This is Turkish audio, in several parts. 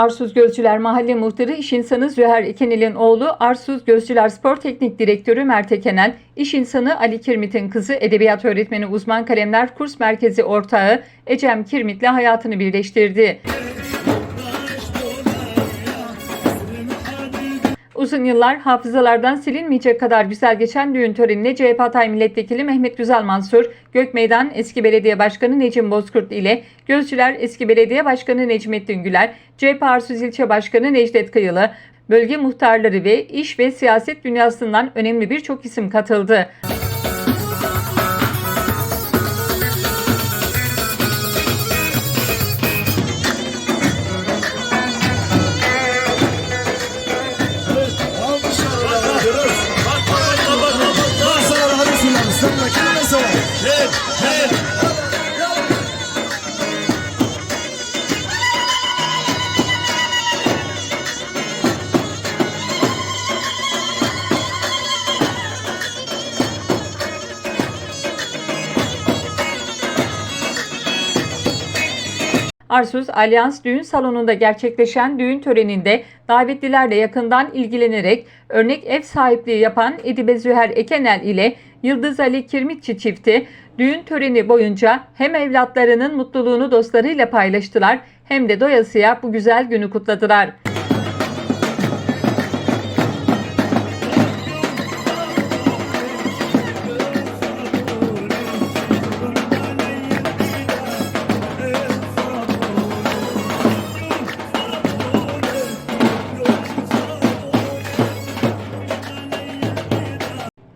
Arsuz Gözcüler Mahalle Muhtarı İş İnsanı Züher Ekenel'in oğlu Arsuz Gözcüler Spor Teknik Direktörü Mert Ekenel, İş İnsanı Ali Kirmit'in kızı Edebiyat Öğretmeni Uzman Kalemler Kurs Merkezi ortağı Ecem Kirmit'le hayatını birleştirdi. Uzun yıllar hafızalardan silinmeyecek kadar güzel geçen düğün törenine CHP Hatay Milletvekili Mehmet Güzel Mansur, Gökmeydan Eski Belediye Başkanı Necim Bozkurt ile Gözcüler Eski Belediye Başkanı Necmettin Güler, CHP Arsuz İlçe Başkanı Necdet Kıyılı, bölge muhtarları ve iş ve siyaset dünyasından önemli birçok isim katıldı. Arsuz Alyans Düğün Salonu'nda gerçekleşen düğün töreninde davetlilerle yakından ilgilenerek örnek ev sahipliği yapan Edibe Züher Ekenel ile Yıldız Ali Kirmitçi çifti düğün töreni boyunca hem evlatlarının mutluluğunu dostlarıyla paylaştılar hem de doyasıya bu güzel günü kutladılar.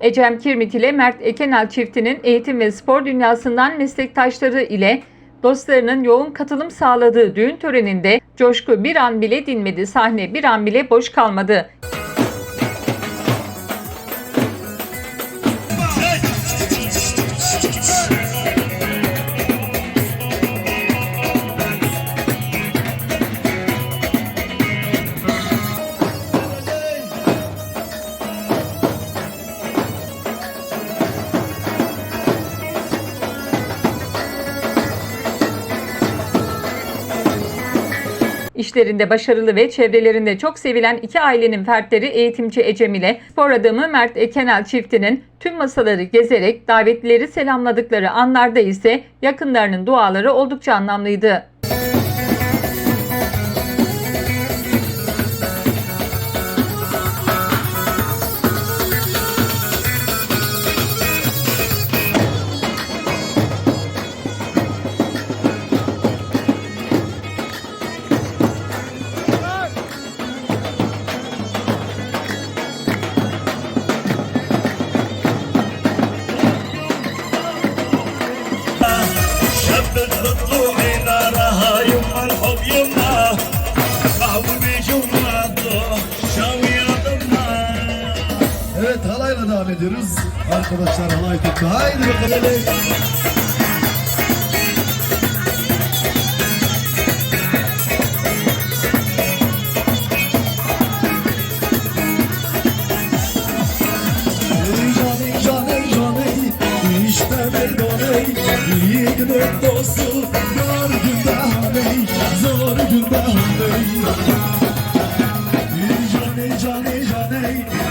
Ecem Kirmit ile Mert Ekenal çiftinin eğitim ve spor dünyasından meslektaşları ile dostlarının yoğun katılım sağladığı düğün töreninde coşku bir an bile dinmedi, sahne bir an bile boş kalmadı. İşlerinde başarılı ve çevrelerinde çok sevilen iki ailenin fertleri eğitimci Ecem ile spor adamı Mert Ekenel çiftinin tüm masaları gezerek davetlileri selamladıkları anlarda ise yakınlarının duaları oldukça anlamlıydı. شبت الطلوع نارها يما الحب يما قهوة بجمعة شاوية ضمنا Evet halayla devam ediyoruz. Arkadaşlar halay tuttu. Haydi bakalım. Yiğidin dostu zor günde haney Zor günde haney Ey caney caney caney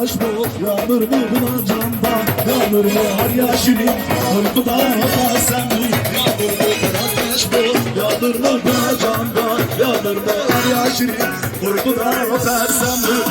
Taş bu Yağmur mu buna canda Yağmur mu har yaşını Korkuda hata sen mi Yağmur mu kanat taş bu Yağmur mu buna canda Yağmur mu har yaşını Korkuda hata sen mi